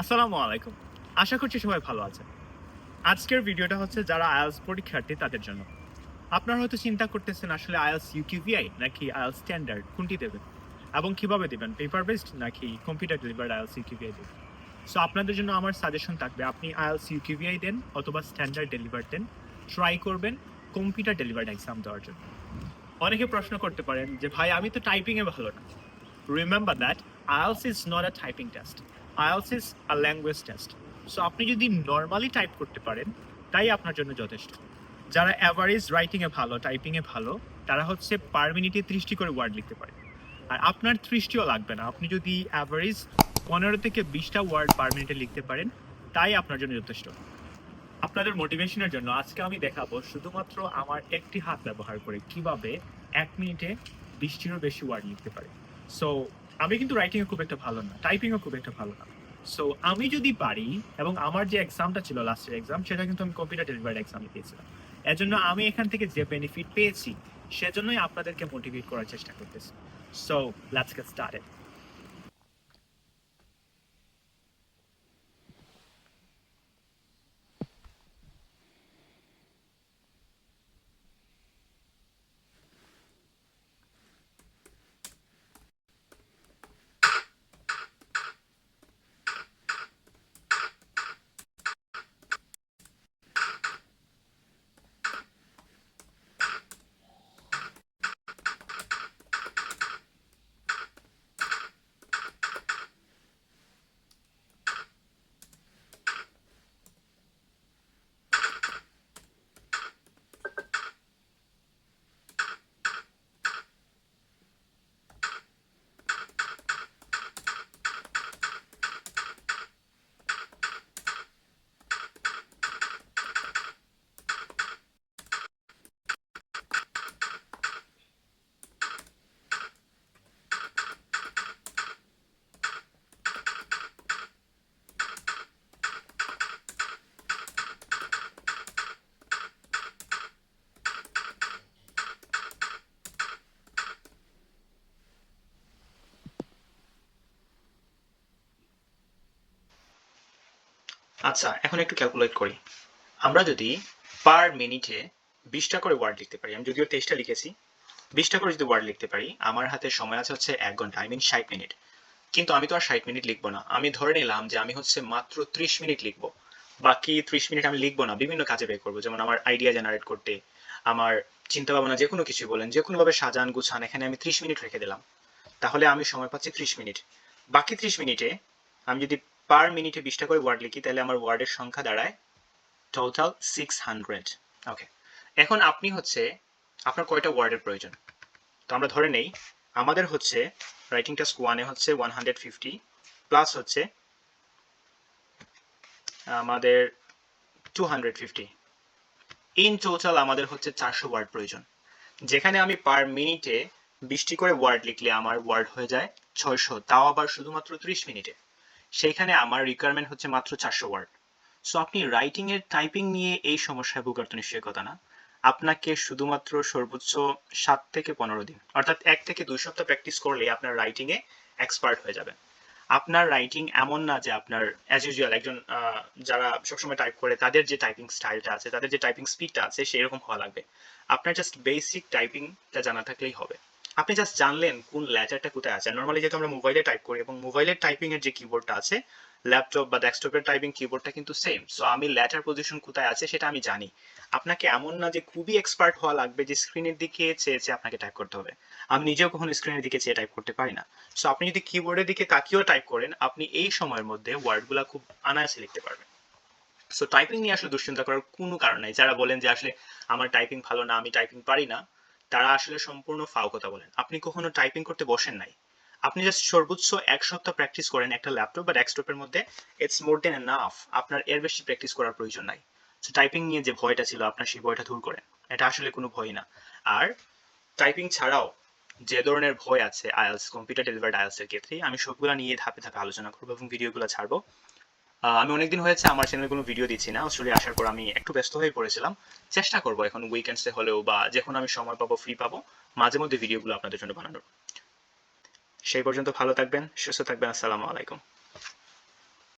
আসসালামু আলাইকুম। আশা করছি সবাই ভালো আছেন। আজকের ভিডিওটা হচ্ছে যারা আইএলস পরীক্ষার্থী তাদের জন্য। আপনারা হয়তো চিন্তা করতেছেন, আসলে আইএলস ইউকিভিআই নাকি আইএলস স্ট্যান্ডার্ড? কোনটি দেবেন? এবং কীভাবে দেবেন? পেপার বেসড নাকি কম্পিউটার ডেলিভার্ড আইএলস ইউকিভিআই দেবেন? সো আপনাদের জন্য আমার সাজেশন থাকবে, আপনি আইএলস ইউকিভিআই দেন অথবা স্ট্যান্ডার্ড ডেলিভার দেন, ট্রাই করবেন কম্পিউটার ডেলিভার্ড এক্সাম দেওয়ার জন্য। অনেকে প্রশ্ন করতে পারেন যে, ভাই, আমি তো টাইপিংয়ে ভালো না। Remember that IELTS is not a typing test. IELTS is a language test. So আপনি যদি নর্মালি টাইপ করতে পারেন, তাই আপনার জন্য যথেষ্ট। যারা অ্যাভারেজ রাইটিংয়ে ভালো টাইপিংয়ে ভালো, তারা হচ্ছে পার মিনিটে ত্রিশটি করে ওয়ার্ড লিখতে পারে। আর আপনার ত্রিশটিও লাগবে না। আপনি যদি অ্যাভারেজ পনেরো থেকে বিশটা ওয়ার্ড পার মিনিটে লিখতে পারেন, তাই আপনার জন্য যথেষ্ট। আপনাদের মোটিভেশনের জন্য আজকে আমি দেখাবো শুধুমাত্র আমার একটি হাত ব্যবহার করে কীভাবে এক মিনিটে বিশটিরও বেশি ওয়ার্ড লিখতে পারে। সো আমি কিন্তু রাইটিংয়ে খুব একটা ভালো না টাইপিংও খুব একটা ভালো না। সো আমি যদি পারি, এবং আমার যে এক্সামটা ছিল লাস্টের এক্সাম সেটা কিন্তু আমি কম্পিউটার ডেলিভারি এক্সামে দিয়েছিলাম জন্য আমি এখান থেকে যে বেনিফিট পেয়েছি, সেজন্যই আপনাদেরকে মোটিভেট করার চেষ্টা করতেছি। সো লেটস গেট স্টার্টেড আচ্ছা এখন একটু ক্যালকুলেট করি। আমরা যদি পার মিনিটে বিশটা করে ওয়ার্ড লিখতে পারি, আমি যদিও তেইশটা লিখেছি, বিশটা করে যদি ওয়ার্ড লিখতে পারি, আমার হাতে সময় আছে হচ্ছে এক ঘণ্টা আই মিন ষাট মিনিট কিন্তু আমি তো আর ষাট মিনিট লিখব না। আমি ধরে নিলাম যে আমি হচ্ছে মাত্র ত্রিশ মিনিট লিখব। বাকি ত্রিশ মিনিট আমি লিখব না, বিভিন্ন কাজে ব্যয় করব। যেমন আমার আইডিয়া জেনারেট করতে, আমার চিন্তা ভাবনা যে কোনো কিছু বলেন, যে কোনোভাবে সাজান, গুছান, এখানে আমি ত্রিশ মিনিট রেখে দিলাম। তাহলে আমি সময় পাচ্ছি ত্রিশ মিনিট বাকি ত্রিশ মিনিটে আমি যদি পার মিনিটে বিশটা করে ওয়ার্ড লিখি, তাহলে আমার ওয়ার্ডের সংখ্যা দাঁড়ায় টোটাল সিক্স হান্ড্রেড ওকে এখন আপনি হচ্ছে আপনার কয়টা ওয়ার্ডের প্রয়োজন? তো আমরা ধরে নেই, আমাদের হচ্ছে রাইটিং টাস্ক ওয়ানে হচ্ছে ওয়ান হান্ড্রেড ফিফটি প্লাস হচ্ছে আমাদের two hundred fifty in total আমাদের হচ্ছে চারশো ওয়ার্ড প্রয়োজন। যেখানে আমি পার মিনিটে বিশটি করে ওয়ার্ড লিখলে আমার ওয়ার্ড হয়ে যায় ছয়শো, তাও আবার শুধুমাত্র ত্রিশ মিনিটে সেইখানে আমার রিকোয়ারমেন্ট হচ্ছে মাত্র চারশো ওয়ার্ড সো আপনি রাইটিং এর টাইপিং নিয়ে এই সমস্যায় ভোগার তো নিশ্চয়ই কথা না। আপনাকে শুধুমাত্র সর্বোচ্চ সাত থেকে পনেরো দিন, অর্থাৎ এক থেকে দুই সপ্তাহ প্র্যাকটিস করলে আপনার রাইটিং এ এক্সপার্ট হয়ে যাবেন। আপনার রাইটিং এমন না যে আপনার অ্যাজ ইউজুয়াল একজন যারা সবসময় টাইপ করে, তাদের যে টাইপিং স্টাইলটা আছে, তাদের যে টাইপিং স্পিডটা আছে, সেরকম হওয়া লাগবে। আপনার জাস্ট বেসিক টাইপিংটা জানা থাকলেই হবে। আপনি জাস্ট জানলেন কোন লেটারটা কোথায় আছে। নর্মালি যেহেতু আমরা মোবাইলে টাইপ করি এবং মোবাইলের টাইপিং এর যে কিবোর্ডটা আছে ল্যাপটপ বা ডেস্কটপের টাইপিং কিবোর্ডটা কিন্তু সেম সো আমি লেটার পজিশন কোথায় আছে সেটা আমি জানি। আপনাকে এমন না যে খুবই এক্সপার্ট হওয়া লাগবে যে স্ক্রিনের দিকে চেয়ে চেয়ে আপনাকে টাইপ করতে হবে। আমি নিজেও কখনো স্ক্রিনের দিকে চেয়ে টাইপ করতে পারি না। সো আপনি যদি কিবোর্ডের দিকে তাকিয়েও টাইপ করেন, আপনি এই সময়ের মধ্যে ওয়ার্ডগুলো খুব অনায়াসে লিখতে পারবেন। সো টাইপিং নিয়ে আসলে দুশ্চিন্তা করার কোনো কারণ নাই। যারা বলেন যে আসলে আমার টাইপিং ভালো না, আমি টাইপিং পারি না তারা আসলে সম্পূর্ণ ফাও কথা বলেন। আপনি কখনো টাইপিং করতে বসেন নাই? আপনি জাস্ট সর্বোচ্চ এক সপ্তাহ প্র্যাকটিস করেন একটা ল্যাপটপ বা ডেস্কটপের মধ্যে ইটস মোর দেন এনাফ আপনার এর বেশি প্র্যাকটিস করার প্রয়োজন নাই। সো টাইপিং নিয়ে যে ভয়টা ছিল, আপনার সেই ভয়টা দূর করেন। এটা আসলে কোনো ভয় না। আর টাইপিং ছাড়াও যে ধরনের ভয় আছে, আইএলস কম্পিউটার ডেলিভার্ড আইএলস এর ক্ষেত্রে, আমি সবগুলো নিয়ে ধাপে ধাপে আলোচনা করব এবং ভিডিওগুলো ছাড়বো। আমি অনেকদিন হয়েছে আমার চ্যানেলে কোনো ভিডিও দিচ্ছি না। অস্ট্রেলিয়া আসার পর আমি একটু ব্যস্ত হয়ে পড়েছিলাম। চেষ্টা করব এখন উইকেন্ডসে হলেও বা যখন আমি সময় পাবো ফ্রি পাবো, মাঝে মধ্যে ভিডিওগুলো আপনাদের জন্য বানানোর। সেই পর্যন্ত ভালো থাকবেন, সুস্থ থাকবেন, আসসালামু আলাইকুম।